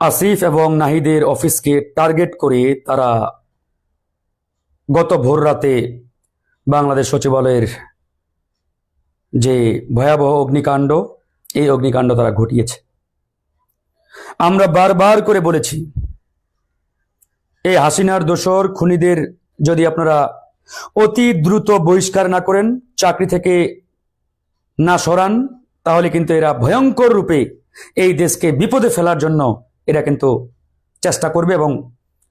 আসিফ এবং নাহিদের অফিসকে টার্গেট করে তারা গত ভোর রাতে বাংলাদেশ সচিবালয়ের যে ভয়াবহ অগ্নিকাণ্ড, এই অগ্নিকাণ্ড তারা ঘটিয়েছে। আমরা বারবার করে বলেছি এই হাসিনার দোসর খুনিদের যদি আপনারা অতি দ্রুত বহিষ্কার না করেন, চাকরি থেকে না সরান, তাহলে কিন্তু এরা ভয়ঙ্কর রূপে এই দেশকে বিপদে ফেলার জন্য এরা কিন্তু চেষ্টা করবে এবং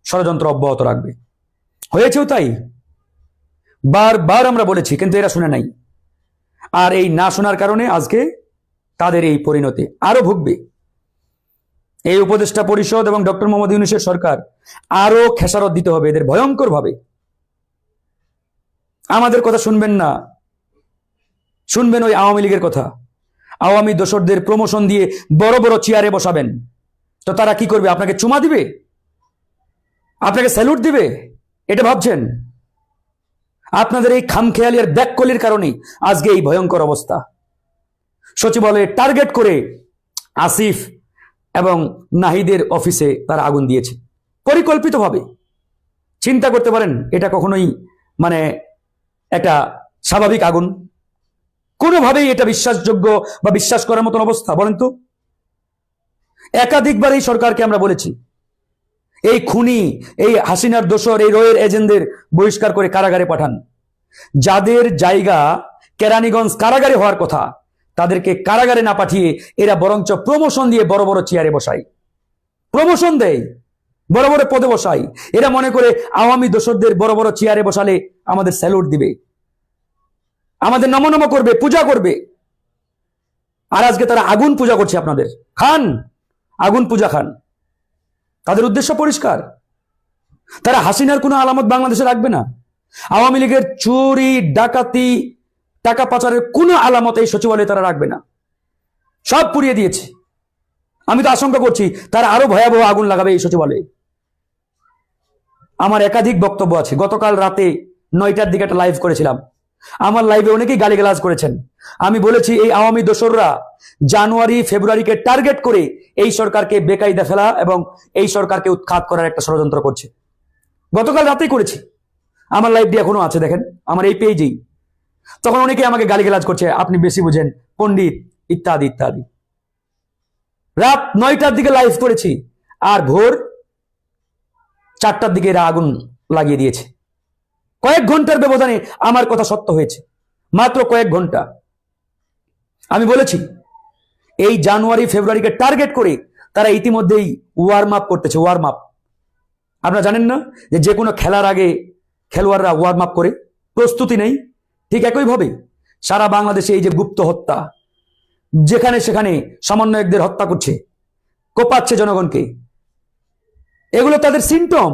ষড়যন্ত্র অব্যাহত রাখবে। হয়েছেও তাই। বারবার আমরা বলেছি, কিন্তু এরা শুনে নাই। আর এই না শোনার কারণে আজকে তাদের এই পরিণতি আরও ভুগবে। এই উপদেষ্টা পরিষদ এবং ডক্টর মোহাম্মদ ইউনুসের সরকার আরও খেসারত দিতে হবে, এদের ভয়ঙ্কর ভাবে আমাদের কথা শুনবেন না। শুনবেন ওই আওয়ামী লীগের কথা। আওয়ামী দোসরদের প্রমোশন দিয়ে বড় বড় চেয়ারে বসাবেন। তো তারা কি করবে? আপনাকে চুমা দিবে? আপনাকে স্যালুট দিবে? এটা ভাবছেন? আপনাদের এই খামখেয়ালি আর ব্যাককলির কারণেই আজকে এই ভয়ঙ্কর অবস্থা। সচিবালয়ে টার্গেট করে আসিফ এবং নাহিদের অফিসে তারা আগুন দিয়েছে। পরিকল্পিতভাবে। চিন্তা করতে পারেন, এটা কখনোই মানে একটা স্বাভাবিক আগুন। কোনোভাবেই এটা বিশ্বাসযোগ্য বা বিশ্বাস করার মতন অবস্থা, বলেন তো। একাধিকবার এই সরকারকে আমরা বলেছি। এই খুনি, এই হাসিনার দোসর এই রয়ের এজেন্টদের বহিষ্কার করে কারাগারে পাঠান। যাদের জায়গা কেরানীগঞ্জ কারাগারে হওয়ার কথা, তাদেরকে কারাগারে না পাঠিয়ে এরা বরঞ্চ প্রমোশন দিয়ে বড় বড় চেয়ারে বসায়। প্রমোশন দেয়, বড় বড় পদে বসাই এরা মনে করে আওয়ামী দোসরদের বড় বড় চেয়ারে বসালে আমাদের স্যালুট দিবে। আমাদের নমনম করবে, পূজা করবে। আর আজকে তারা আগুন পূজা করছে আপনাদের। খান! আগুন পূজা খান। তাদের উদ্দেশ্য পরিষ্কার। তারা হাসিনার কোনো আলামত বাংলাদেশে রাখবে না। আওয়ামী লীগের চুরি, ডাকাতি, টাকা পাচারের কোনো আলামত এই সচিবালয়ে তারা রাখবে না। সব পুড়িয়ে দিয়েছে। আমি তো আশঙ্কা করছি, তারা আরও ভয়াবহ আগুন লাগাবে এই সচিবালয়ে। আমার একাধিক বক্তব্য আছে। গতকাল রাতে নয়টার দিকে একটা লাইভ করেছিলাম। আমার লাইভে অনেকেই গালিগালাজ করেছেন। আমি বলেছি, এই আওয়ামী দোসররা জানুয়ারি, ফেব্রুয়ারিকে টার্গেট করে এই সরকারকে বেকায়দা ফেলা এবং এই সরকারকে উৎখাত করার একটা ষড়যন্ত্র করছে। গতকাল রাতেই করেছি। আমার লাইভটি এখনও আছে, দেখেন। আমার এই পেজেই তখন অনেকে আমাকে গালিগালাজ করছে, আপনি বেশি বুঝেন, পণ্ডিত, ইত্যাদি ইত্যাদি। রাত নয়টার দিকে লাইভ করেছি, আর ভোর চারটার দিকে এরা আগুন লাগিয়ে দিয়েছে। কয়েক ঘণ্টার ব্যবধানে আমার কথা সত্য হয়েছে। মাত্র কয়েক ঘণ্টা। আমি বলেছি, এই জানুয়ারি, ফেব্রুয়ারিকে টার্গেট করে তারা ইতিমধ্যেই ওয়ার্ম আপ করতেছে ওয়ার্ম আপ আপনারা জানেন না যে যে কোনো খেলার আগে খেলোয়াড়রা ওয়ার্ম আপ করে? প্রস্তুতি নেই। ঠিক একইভাবে সারা বাংলাদেশে এই যে গুপ্ত হত্যা, যেখানে সেখানে সমন্বয়কদের হত্যা করছে, কোপাচ্ছে জনগণকে। এগুলো তাদের সিমটম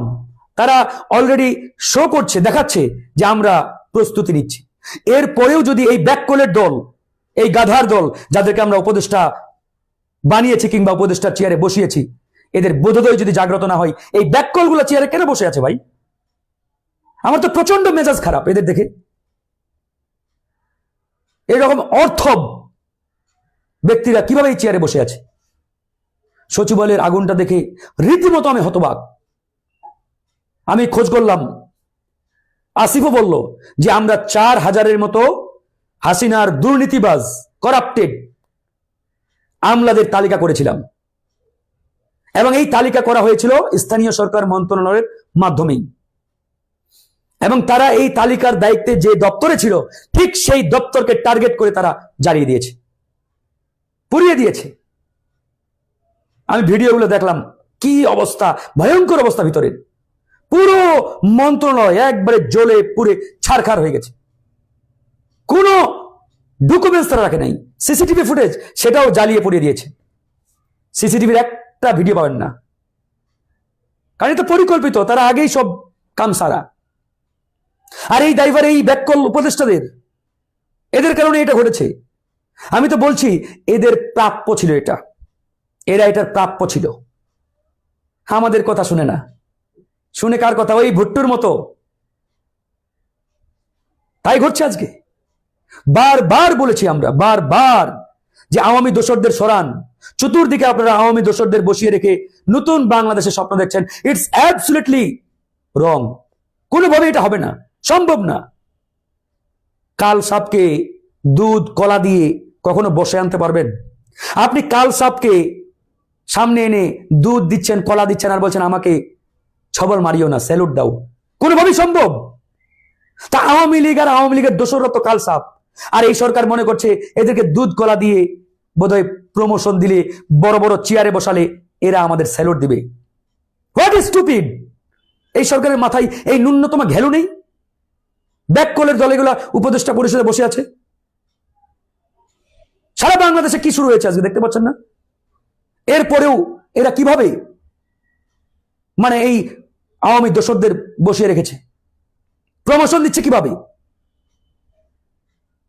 তারা অলরেডি শো করছে, দেখাচ্ছে যে আমরা প্রস্তুতি নিচ্ছি। এরপরেও যদি এই ব্যাককলের দল, এই গাধার দল, যাদেরকে আমরা উপদেষ্টা বানিয়েছি কিংবা উপদেষ্টার চেয়ারে বসিয়েছি, এদের বোধোদয় যদি জাগ্রত না হয়, এই ব্যাককলগুলো চেয়ারে কেন বসে আছে ভাই? আমার তো প্রচণ্ড মেজাজ খারাপ এদের দেখে। এরকম অর্থব ব্যক্তিরা কীভাবে এই চেয়ারে বসে আছে? সচিবালয়ের আগুনটা দেখে রীতিমতো আমি হতবাক। আমি খোঁজ করলাম। আসিফও বলল যে আমরা চার হাজারের মতো হাসিনার দুর্নীতিবাজ করাপ্টেড আমলাদের তালিকা করেছিলাম। এবং এই তালিকা করা হয়েছিল স্থানীয় সরকার মন্ত্রণালয়ের মাধ্যমেই। এবং তারা এই তালিকার দায়িত্বে যে দপ্তরে ছিল, ঠিক সেই দপ্তরকে টার্গেট করে তারা জ্বালিয়ে দিয়েছে। পুড়িয়ে দিয়েছে। আমি ভিডিওগুলো দেখলাম, কি অবস্থা, ভয়ঙ্কর অবস্থা ভিতরের পুরো মন্ত্রণালয় একবারে জ্বলে পুরে ছারখার হয়ে গেছে। কোনো ডকুমেন্টস তারা রাখে নাই। সিসিটিভি ফুটেজ সেটাও জ্বালিয়ে পুড়িয়ে দিয়েছে। সিসিটিভির একটা ভিডিও পাবেন না। কারণ এটা পরিকল্পিত, তারা আগেই সব কাম সারা। আর এই ড্রাইভার এই ব্যাককল উপদেষ্টাদের, এদের কারণে এটা ঘটেছে। আমি তো বলছি, এদের প্রাপ্য ছিল এটা। এরা এটার প্রাপ্য ছিল। আমাদের কথা শুনে না। শুনে কার কথা? ওই ভুট্টুর মতো। তাই ঘটছে আজকে। বারবার বলেছি আমরা, বারবার যে আওয়ামী দোসরদের সরান। চতুর্দিকে আপনারা আওয়ামী দোসরদের বসিয়ে রেখে নতুন বাংলাদেশের স্বপ্ন দেখছেন। ইটস অ্যাবসুলেটলি রং কোনোভাবে এটা হবে না। সম্ভব না। কাল সাপকে দুধ, কলা দিয়ে কখনো বসে আনতে পারবেন? আপনি কাল সাপকে সামনে এনে দুধ দিচ্ছেন, কলা দিচ্ছেন আর বলছেন, আমাকে ছবল মারিও না স্যালুট দাও। কোনোভাবেই সম্ভব? তা আওয়ামী লীগ আর আওয়ামী লীগের দোসররা তো কাল সাপ। আর এই সরকার মনে করছে এদেরকে দুধ কলা দিয়ে বোধহয় প্রমোশন দিলে, বড় বড় চেয়ারে বসালে এরা আমাদের স্যালুট দিবে। হোয়াট ইজ স্টুপিড এই সরকারের মাথায় এই ন্যূনতম ঘ্যালু নেই? ব্যাক ব্যাককলের দলেগুলা উপদেষ্টা পরিষদে বসে আছে? সারা বাংলাদেশে কি শুরু হয়েছে আজকে দেখতে পাচ্ছেন না? এরপরেও এরা কীভাবে? মানে এই আওয়ামী দোসরদের বসিয়ে রেখেছে। প্রমোশন দিচ্ছে কীভাবে?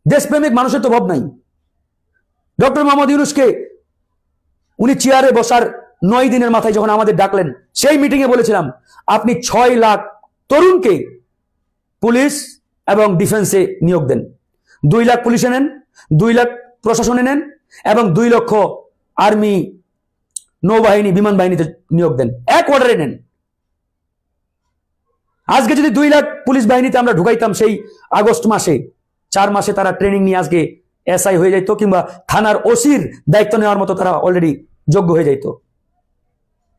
দেশপ্রেমিক মানুষের তো ভাব নাই। ডক্টর মোহাম্মদ ইউনুসকে উনি চেয়ারে বসার নয় দিনের মাথায় যখন আমাদের ডাকলেন, সেই মিটিং এ বলেছিলাম, আপনি ছয় লাখ তরুণকে পুলিশ এবং ডিফেন্সে নিয়োগ দেন। দুই লাখ পুলিশে নেন, দুই লাখ প্রশাসনে নেন এবং দুই লক্ষ আর্মি নৌবাহিনী, বিমান বাহিনীতে নিয়োগ দেন। এক অর্ডারে নেন। আজকে যদি দুই লাখ পুলিশ বাহিনীতে আমরা ঢুকাইতাম সেই আগস্ট মাসে, চার মাসে তারা ট্রেনিং নিয়ে আজকে এসআই হয়ে যাইতো কিংবা থানার ওসির দায়িত্ব নেওয়ার মতো তারা অলরেডি যোগ্য হয়ে যাইতো।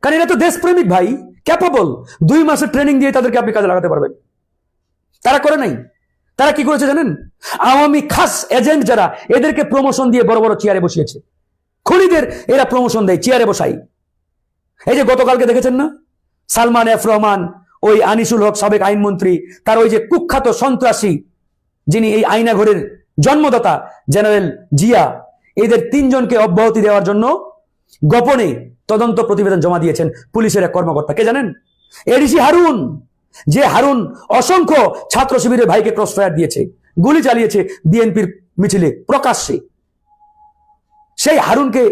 কারণ এরা তো দেশপ্রেমিক ভাই ক্যাপাবল দুই মাসের ট্রেনিং দিয়ে তাদেরকে আপনি কাজে লাগাতে পারবেন। তারা করে নাই। তারা কি করেছে জানেন? আওয়ামী খাস এজেন্ট যারা, এদেরকে প্রমোশন দিয়ে বড় বড় চেয়ারে বসিয়েছে। খুনিদের এরা প্রমোশন দেয় চেয়ারে বসাই এই যে গতকালকে দেখেছেন না? সালমান এফ রহমান ওই আনিসুল হক সাবেক আইনমন্ত্রী, তার ওই যে কুখ্যাত সন্ত্রাসী, যিনি এই আইনাঘরের জন্মদাতা, জেনারেল জিয়া, এদের তিনজনকে অব্যাহতি দেওয়ার জন্য গোপনে তদন্ত প্রতিবেদন জমা দিয়েছেন পুলিশের এক কর্মকর্তা। কে জানেন? এডিসি হারুন, যে হারুন অসংখ্য ছাত্র শিবিরের ভাইকে ক্রস ফায়ার দিয়েছে, গুলি চালিয়েছে বিএনপির মিছিলে প্রকাশ্যে। সেই হারুনকে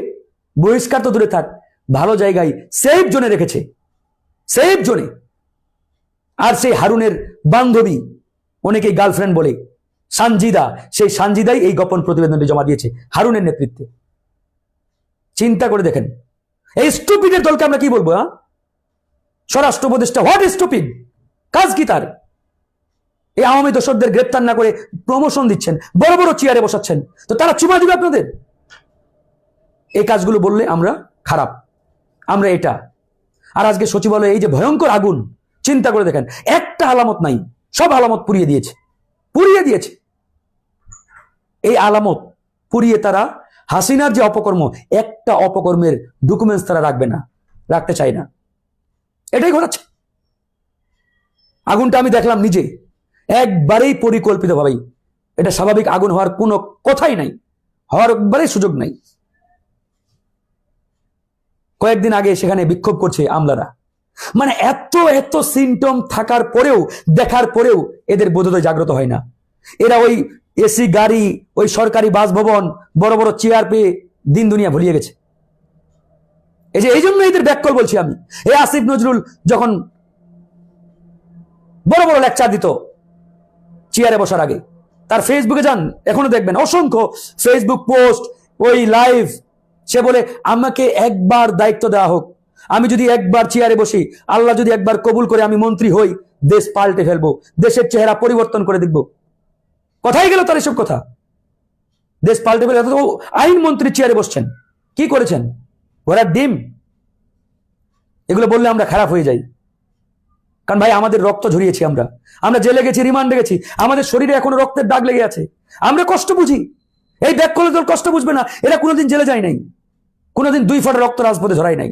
বহিষ্কার তো দূরে থাক, ভালো জায়গায় সেফ জোনে রেখেছে। সেফ জোনে আর সেই হারুনের বান্ধবী, অনেকেই গার্লফ্রেন্ড বলে, সানজিদা। সেই সানজিদাই এই গোপন প্রতিবেদনটি জমা দিয়েছে হারুনের নেতৃত্বে। চিন্তা করে দেখেন। এই স্টুপিডের দলকে আমরা কি বলব হ্যাঁ? স্বরাষ্ট্র উপদেষ্টা হোয়াট স্টুপিড কাজ কি তার? এই আওয়ামী দোসরদের গ্রেপ্তার না করে প্রমোশন দিচ্ছেন, বড় বড় চেয়ারে বসাচ্ছেন। তো তারা চুমা দিবে আপনাদের? এই কাজগুলো বললে আমরা খারাপ। আমরা এটা। আর আজকে সচিবালয়ে এই যে ভয়ঙ্কর আগুন চিন্তা করে দেখেন, একটা আলামত নাই, সব আলামত পুড়িয়ে দিয়েছে পুড়িয়ে দিয়েছে। এই আলামত পুড়িয়ে তারা হাসিনার যে অপকর্ম, একটা অপকর্মের ডকুমেন্টস তারা রাখবে না, রাখতে চায় না। এটাই ঘটাচ্ছে। আগুনটা আমি দেখলাম নিজে, একবারেই পরিকল্পিত ভাবেই। এটা স্বাভাবিক আগুন হওয়ার কোনো কথাই নাই, হওয়ার একবারেই সুযোগ নাই। কয়েকদিন আগে সেখানে বিক্ষোভ করছে আমলারা। মানে এত এত সিমটম থাকার পরেও, দেখার পরেও এদের বোধোদয় জাগ্রত হয় না। এরা ওই এসি, গাড়ি, ওই সরকারি বাসভবন, বড় বড় চেয়ার পেয়ে দিন দুনিয়া ভুলিয়ে গেছে। এই যে এই জন্য এদের ব্যাককল বলছি আমি। এ আসিফ নজরুল যখন বড় বড় লেকচার দিত চেয়ারে বসার আগে, তার ফেসবুকে যান, এখনও দেখবেন, অসংখ্য ফেসবুক পোস্ট ওই লাইভ সে বলে, আমাকে একবার দায়িত্ব দেওয়া হোক। আমি যদি একবার চেয়ারে বসি, আল্লাহ যদি একবার কবুল করে আমি মন্ত্রী হই, দেশ পাল্টে ফেলব, দেশের চেহারা পরিবর্তন করে দেখব। কথাই গেল তার এসব কথা। দেশ পাল্টে ফেলে আইন মন্ত্রী চেয়ারে বসছেন। কি করেছেন? ওরা ডিম। এগুলো বললে আমরা খারাপ হয়ে যাই। কারণ ভাই, আমাদের রক্ত ঝরিয়েছি আমরা। আমরা জেলে গেছি, রিমান্ডে গেছি। আমাদের শরীরে এখনও রক্তের দাগ লেগে আছে। আমরা কষ্ট বুঝি। এই ব্যাক করলে তোর কষ্ট বুঝবে না। এরা কোনোদিন জেলে যায় নাই। কোনোদিন দুই ফোটা রক্ত রাজপথে ঝরাই নাই।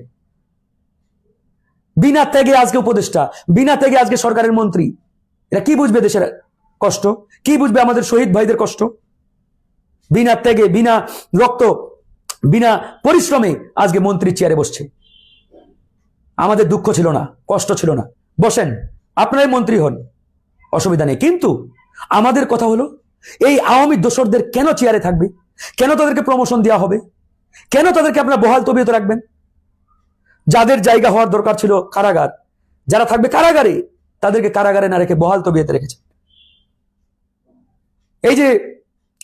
বিনা ত্যাগে আজকে উপদেষ্টা, বিনা ত্যাগে আজকে সরকারের মন্ত্রী। এরা কি বুঝবে দেশের কষ্ট? কি বুঝবে আমাদের শহীদ ভাইদের কষ্ট? বিনা ত্যাগে, বিনা রক্ত, বিনা পরিশ্রমে আজকে মন্ত্রী চেয়ারে বসছে। আমাদের দুঃখ ছিল না, কষ্ট ছিল না। বসেন, আপনারাই মন্ত্রী হন, অসুবিধা নেই। কিন্তু আমাদের কথা হলো, এই আওয়ামী দোসরদের কেন চেয়ারে থাকবে? কেন তাদেরকে প্রমোশন দেওয়া হবে? কেন তাদেরকে আপনারা বহাল তবিয়ত রাখবেন? যাদের জায়গা হওয়ার দরকার ছিল কারাগার, যারা থাকবে কারাগারে, তাদেরকে কারাগারে না রেখে বহাল তবিয়তে রেখেছে এই যে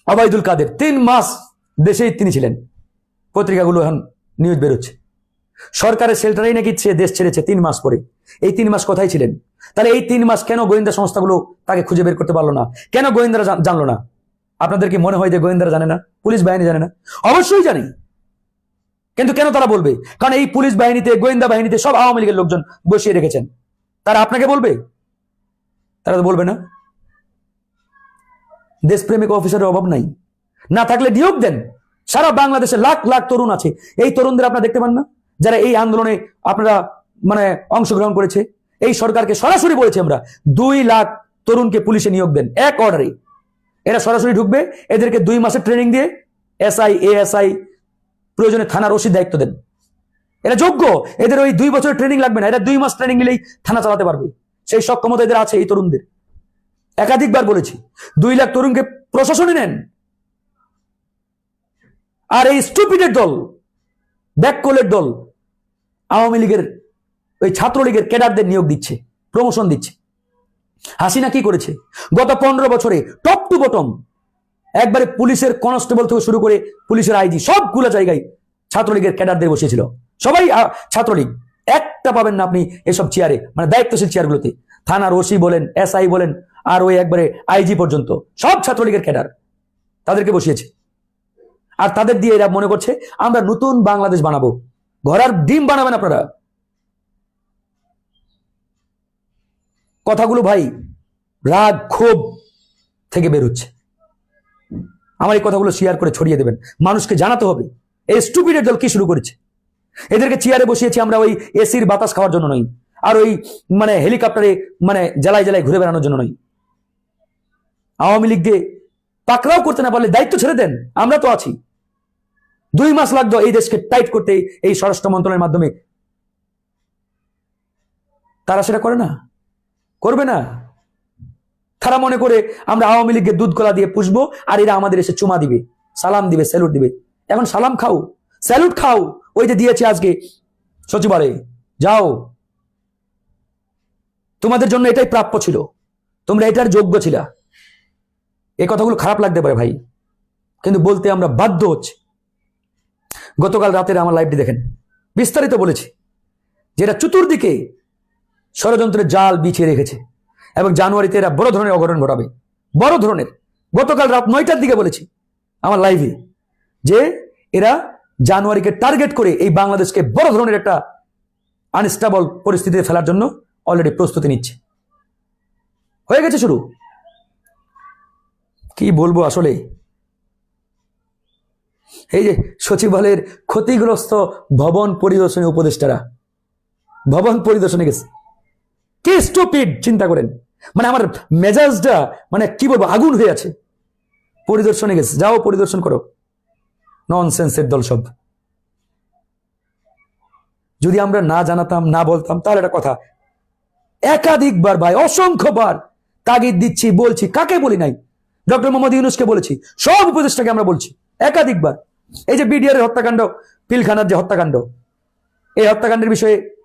অবায়দুল কাদের, তিন মাস দেশেই তিনি ছিলেন। পত্রিকাগুলো এখন নিউজ বেরোচ্ছে। সরকারের শেল্টারেই নাকি সে দেশ ছেড়েছে তিন মাস পরে। এই তিন মাস কোথায় ছিলেন? তাহলে এই তিন মাস কেন গোয়েন্দা সংস্থাগুলো তাকে খুঁজে বের করতে পারল না? কেন গোয়েন্দারা জানলো না? আপনাদের কি মনে হয় যে গোয়েন্দারা জানে না? পুলিশ বাহিনী জানে না? অবশ্যই জানি। কিন্তু কেন তারা বলবে? কারণ এই পুলিশ বাহিনীতে, গোয়েন্দা বাহিনীতে সব আওয়ামী লীগের লোকজন বসিয়ে রেখেছেন। তারা আপনাকে বলবে? তারা তো বলবে না। দেশপ্রেমিক অফিসারের অভাব নাই। না থাকলে নিয়োগ দেন। সারা বাংলাদেশে লাখ লাখ তরুণ আছে। এই তরুণদের আপনারা দেখতে পান না? যারা এই আন্দোলনে আপনারা মানে অংশগ্রহণ করেছে, এই সরকারকে সরাসরি বলেছি আমরা, দুই লাখ তরুণকে পুলিশে নিয়োগ দেন, এক অর্ডারে। এরা সরাসরি ঢুকবে, এদেরকে দুই মাসের ট্রেনিং দিয়ে এসআই এএসআই প্রয়োজনে থানার ওসির দায়িত্ব দেন। এরা যোগ্য, এদের ওই দুই বছরের ট্রেনিং লাগবে না, এরা দুই মাস ট্রেনিং নিলেই থানা চালাতে পারবে। সেই সক্ষমতা এদের আছে এই তরুণদের। একাধিকবার বলেছি, দুই লাখ তরুণকে প্রশাসনে নেন। আর এই স্টুপিডের দল, ব্যাককোলের দল, আওয়ামী লীগের, ওই ছাত্রলীগের ক্যাডারদের নিয়োগ দিচ্ছে প্রমোশন দিচ্ছে। হাসিনা কি করেছে? গত পনেরো বছরে টপ টু বটম একবারে পুলিশের কনস্টেবল থেকে শুরু করে পুলিশের আইজি সবগুলো জায়গায় ছাত্রলীগের ক্যাডারদের বসিয়েছিল। সবাই ছাত্রলীগ, একটা পাবেন না আপনি এসব চেয়ারে মানে দায়িত্বশীল চেয়ারগুলোতে থানার ওসি বলেন এসআই বলেন, আর ওই একবারে আইজি পর্যন্ত। সব ছাত্রলীগের ক্যাডার তাদেরকে বসিয়েছে। আর তাদের দিয়ে এরা মনে করছে, আমরা নতুন বাংলাদেশ বানাবো। ঘরার ডিম বানাবেন আপনারা। কথাগুলো ভাই রাগ ক্ষোভ থেকে বেরোচ্ছে আমার এই কথাগুলো শেয়ার করে ছড়িয়ে দেবেন। মানুষকে জানাতে হবে, এই স্টুপিডের দল কি শুরু করেছে? এদেরকে চেয়ারে বসিয়েছি আমরা ওই এসির বাতাস খাওয়ার জন্য নই, আর ওই মানে হেলিকপ্টারে মানে জেলায় জেলায় ঘুরে বেড়ানোর জন্য নই। আওয়ামী লীগকে পাকড়াও করতে না পারলে দায়িত্ব ছেড়ে দেন, আমরা তো আছি। দুই মাস লাগতো এই দেশকে টাইট করতে এই স্বরাষ্ট্র মন্ত্রণের মাধ্যমে। তারা সেটা করে না, করবে না। তারা মনে করে আমরা আওয়ামী লীগকে দুধ কলা দিয়ে পুষবো আর এরা আমাদের এসে চুমা দিবে, সালাম দিবে স্যালুট দিবে। এখন সালাম খাও স্যালুট খাও, ওই যে দিয়েছে আজকে সচিবালয়ে। যাও। তোমাদের জন্য এটাই প্রাপ্য ছিল। তোমরা এটার যোগ্য ছিলা। এ কথাগুলো খারাপ লাগতে পারে ভাই, কিন্তু বলতে আমরা বাধ্য হচ্ছি। গতকাল রাতের আমার লাইভটি দেখেন, বিস্তারিত বলেছি। যেটা চতুর্দিকে ষড়যন্ত্রের জাল বিছিয়ে রেখেছে। এবং জানুয়ারিতে এরা বড় ধরনের অঘটন ঘটাবে। বড় ধরনের। গতকাল রাত নয়টার দিকে বলেছি আমার লাইভে যে এরা জানুয়ারিকে টার্গেট করে এই বাংলাদেশকে বড় ধরনের একটা আনস্টেবল পরিস্থিতিতে ফেলার জন্য অলরেডি প্রস্তুতি নিচ্ছে। হয়ে গেছে শুরু। কি বলব আসলে? এই যে সচিবালয়ের ক্ষতিগ্রস্ত ভবন পরিদর্শনী উপদেষ্টারা, ভবন পরিদর্শনে গেছে। কি স্টুপিড চিন্তা করেন। মানে আমার মেজাজটা মানে কি বলব, আগুন হয়ে আছে। পরিদর্শনে গেছে। যাও, পরিদর্শন করো। ননসেন্সের দল সব। যদি আমরা না জানাতাম, না বলতাম, তাহলে একটা কথা। একাধিকবার ভাই, অসংখ্যবার তাগিদ দিচ্ছি, বলছি, কাকে বলি নাই? ডক্টর মোহাম্মদ ইউনুসকে বলেছি। সব উপদেষ্টাকে আমরা বলছি। একাধিকবার। এই যে বিডিআর হত্যাকাণ্ড, পিলখানার যে হত্যাকাণ্ড, এই হত্যাকাণ্ডের বিষয়ে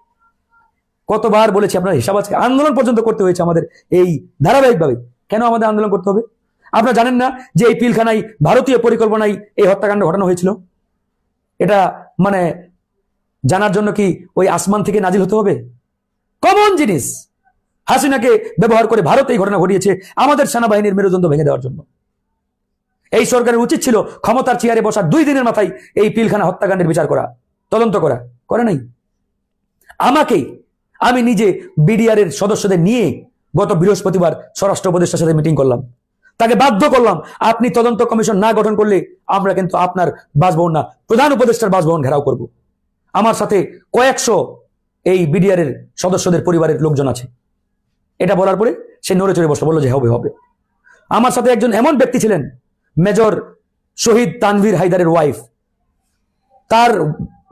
কতবার বলেছি আপনার হিসাব আছে আন্দোলন পর্যন্ত করতে হয়েছে আমাদের এই ধারাবাহিকভাবে। কেন আমাদের আন্দোলন করতে হবে? আপনারা জানেন না যে এই পিলখানায় ভারতীয় পরিকল্পনায় এই হত্যাকাণ্ড ঘটানো হয়েছিল? এটা মানে জানার জন্য কি ওই আসমান থেকে নাজিল হতে হবে? কমন জিনিস। হাসিনাকে ব্যবহার করে ভারত এই ঘটনা ঘটিয়েছে আমাদের সেনাবাহিনীর মেরুদণ্ড ভেঙে দেওয়ার জন্য। এই সরকারের উচিত ছিল ক্ষমতার চেয়ারে বসার দুই দিনের মাথায় এই পিলখানা হত্যাকাণ্ডের বিচার করা, তদন্ত করা। করে নাই। আমাকেই আমি নিজে বিডিআর এর সদস্যদের নিয়ে গত বৃহস্পতিবার স্বরাষ্ট্র উপদেষ্টার সাথে মিটিং করলাম। তাকে বাধ্য করলাম, আপনি তদন্ত কমিশন না গঠন করলে আমরা কিন্তু আপনার বাসভবন না, প্রধান উপদেষ্টার বাসভবন ঘেরাও করব। আমার সাথে কয়েকশো এই বিডিআর এর সদস্যদের পরিবারের লোকজন আছে। এটা বলার পরে সে নড়ে চড়ে বসে বলল যে হবে হবে। আমার সাথে একজন এমন ব্যক্তি ছিলেন, মেজর শহীদ তানভীর হায়দারের ওয়াইফ তার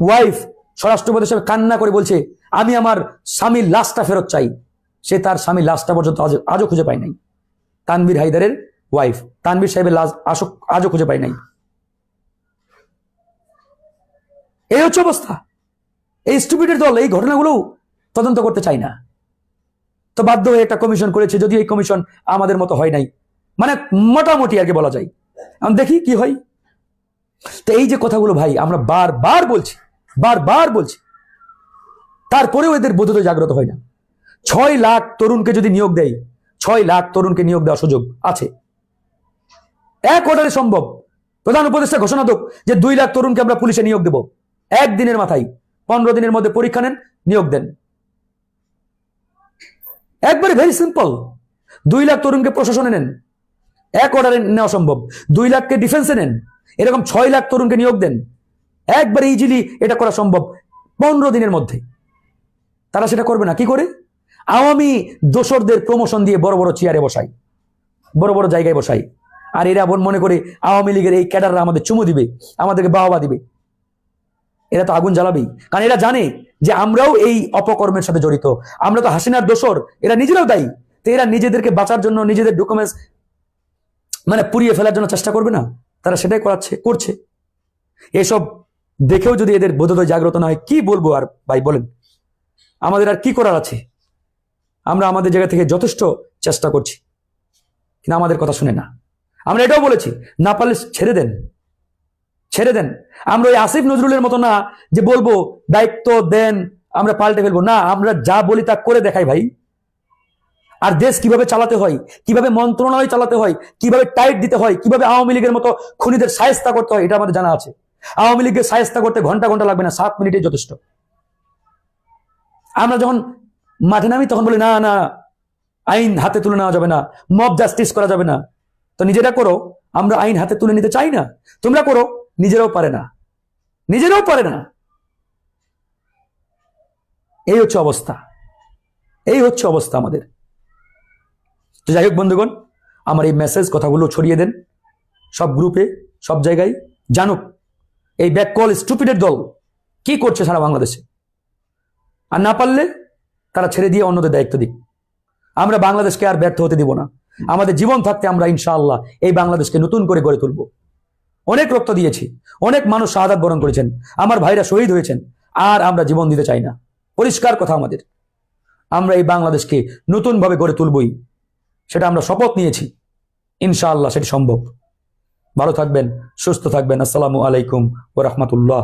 ওয়াইফ স্বরাষ্ট্র উপদেশ কান্না করে বলছে আমি আমার স্বামীর লাশটা ফেরত চাই। সে তার স্বামীর লাশটা পর্যন্ত আজও খুঁজে পায় নাই। তানভীর হায়দারের ওয়াইফ তানভীর সাহেবের লাশ আজও আজও খুঁজে পায় নাই। এই হচ্ছে অবস্থা। এই স্টুপিডের দল, এই ঘটনাগুলো তদন্ত করতে চায় না। তো বাধ্য হয়ে একটা কমিশন করেছে, যদিও এই কমিশন আমাদের মতো হয় নাই। মানে মোটামুটি কি বলা যায়। আমি দেখি কি হয়। তো এই যে কথাগুলো ভাই, আমরা বারবার বলছি বারবার বলছি তারপরেও এদের বোধত জাগ্রত হয় না। ছয় লাখ তরুণকে যদি নিয়োগ দেয়, ছয় লাখ তরুণকে নিয়োগ দেওয়ার সুযোগ আছে। এক অর্ডারে সম্ভব। প্রধান উপদেষ্টা ঘোষণা হোক যে দুই লাখ তরুণকে আমরা পুলিশে নিয়োগ দেব। একদিনের মাথায়, পনেরো দিনের মধ্যে পরীক্ষা নেন, নিয়োগ দেন। একবারে ভেরি সিম্পল দুই লাখ তরুণকে প্রশাসনে নেন। এক অর্ডারে নেওয়া সম্ভব। দুই লাখকে ডিফেন্সে নেন। এরকম ছয় লাখ তরুণকে নিয়োগ দেন। একবারে ইজিলি এটা করা সম্ভব। পনেরো দিনের মধ্যে। তারা সেটা করবে না। কি করে? আওয়ামী দোসরদের প্রমোশন দিয়ে বড় বড় চেয়ারে বসাই, বড় বড় জায়গায় বসাই। আর এরা মনে করে আওয়ামী লীগের এই ক্যাডাররা আমাদের চুমু দিবে, আমাদেরকে বাহবা দিবে। এরা তো আগুন জ্বালাবেই। কারণ এরা জানে যে আমরাও এই অপকর্মের সাথে জড়িত। আমরা তো হাসিনার দোসর, এরা নিজেরাও দায়ী। তো এরা নিজেদেরকে বাঁচার জন্য, নিজেদের ডকুমেন্টস মানে পুড়িয়ে ফেলার জন্য চেষ্টা করবে না? তারা সেটাই করাচ্ছে, করছে। এসব দেখেও যদি এদের বোধোদয় জাগ্রত না হয়, কি বলব আর ভাই, বলেন। আমাদের আর কি করার আছে? আমরা আমাদের জায়গা থেকে যথেষ্ট চেষ্টা করছি। কিন্তু আমাদের কথা শুনে না। আমরা এটাও বলেছি, না পারলে ছেড়ে দেন। ছেড়ে দেন। আমরা ওই আসিফ নজরুলের মতো না যে বলব, দায়িত্ব দেন, আমরা পাল্টে ফেলব। না, আমরা যা বলি তা করে দেখাই ভাই। আর দেশ কীভাবে চালাতে হয়, কীভাবে মন্ত্রণালয় চালাতে হয়, কীভাবে টাইট দিতে হয়, কীভাবে আওয়ামী লীগের মতো খুনিদের সায়স্তা করতে হয়, এটা আমাদের জানা আছে। আওয়ামী লীগের সায়স্তা করতে ঘণ্টা ঘণ্টা লাগবে না, সাত মিনিটে যথেষ্ট। আমরা যখন মাঠে নামি তখন বলি, না না, আইন হাতে তুলে নেওয়া যাবে না মব জাস্টিস করা যাবে না। তো নিজেরা করো, আমরা আইন হাতে তুলে নিতে চাই না। তোমরা করো, নিজেরাও পারে না। নিজেরাও পারে না। এই হচ্ছে অবস্থা। এই হচ্ছে অবস্থা আমাদের। তো যাই হোক বন্ধুগণ, আমার এই মেসেজ কথাগুলো ছড়িয়ে দেন। সব গ্রুপে সব জায়গায়। জানুক, এই ব্যাক কল স্টুপিডের দল কি করছে সারা বাংলাদেশে? আর না পারলে তারা ছেড়ে দিয়ে অন্যদের দায়িত্ব দিক। আমরা বাংলাদেশকে আর ব্যর্থ হতে দিব না। আমাদের জীবন থাকতে আমরা ইনশাআল্লাহ এই বাংলাদেশকে নতুন করে গড়ে তুলব। অনেক রক্ত দিয়েছি, অনেক মানুষ শাহাদাত বরণ করেছেন, আমার ভাইরা শহীদ হয়েছেন, আর আমরা জীবন দিতে চাই না। পরিষ্কার কথা আমাদের। আমরা এই বাংলাদেশকে নতুনভাবে গড়ে তুলবই, সেটা আমরা শপথ নিয়েছি। ইনশাআল্লাহ সেটি সম্ভব। ভালো থাকবেন, সুস্থ থাকবেন। আসসালামু আলাইকুম ও রহমতুল্লাহ।